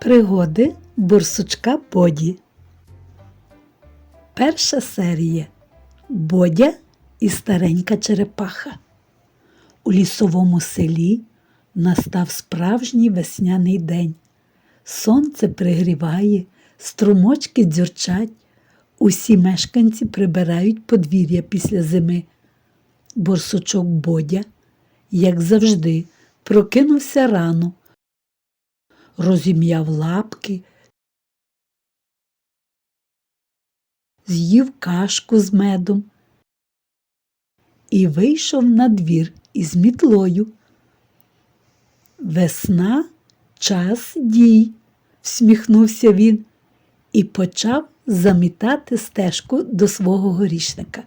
Пригоди борсучка Боді. Перша серія Бодя і старенька черепаха. У лісовому селі настав справжній весняний день. Сонце пригріває, струмочки дзюрчать, усі мешканці прибирають подвір'я після зими. Борсучок Бодя, як завжди, прокинувся рано, розім'яв лапки, з'їв кашку з медом і вийшов на двір із мітлою. Весна час дій, всміхнувся він і почав замітати стежку до свого горішника.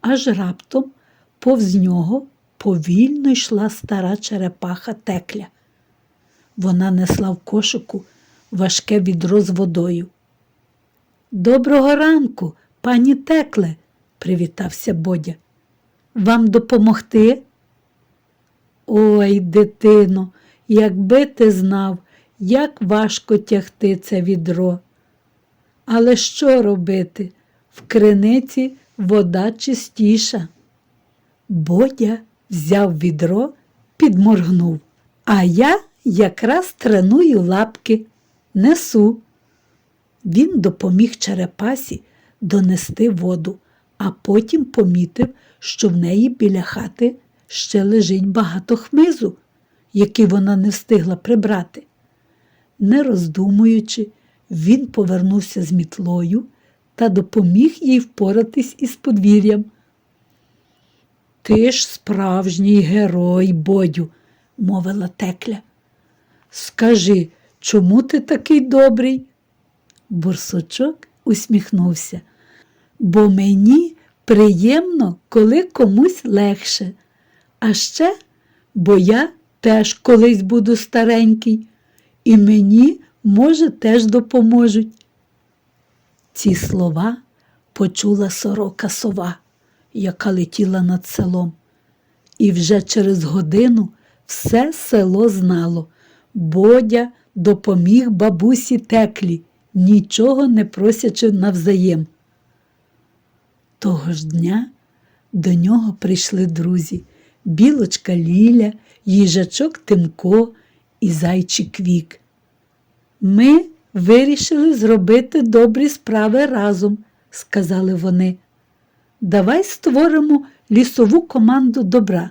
Аж раптом повз нього повільно йшла стара черепаха текля. Вона несла в кошику важке відро з водою. Доброго ранку, пані текле, привітався Бодя. Вам допомогти? Ой, дитино, якби ти знав, як важко тягти це відро. Але що робити? В криниці вода чистіша. Бодя взяв відро, підморгнув, а я якраз треную лапки, несу. Він допоміг черепасі донести воду, а потім помітив, що в неї біля хати ще лежить багато хмизу, який вона не встигла прибрати. Не роздумуючи, він повернувся з мітлою та допоміг їй впоратись із подвір'ям. Ти ж справжній герой, Бодю, мовила текля. Скажи, чому ти такий добрий? Борсучок усміхнувся. Бо мені приємно, коли комусь легше. А ще, бо я теж колись буду старенький, і мені, може, теж допоможуть. Ці слова почула сорока сова, яка летіла над селом. І вже через годину все село знало. Бодя допоміг бабусі теклі, нічого не просячи навзаєм. Того ж дня до нього прийшли друзі білочка Ліля, їжачок Тимко і зайчик Вік. Ми вирішили зробити добрі справи разом, сказали вони. Давай створимо лісову команду добра.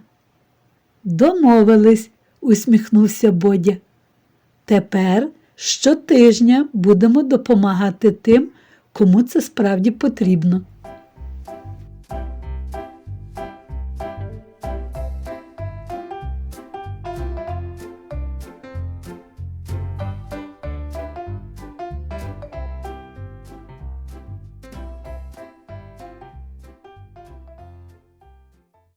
Домовились, усміхнувся Бодя. Тепер щотижня будемо допомагати тим, кому це справді потрібно.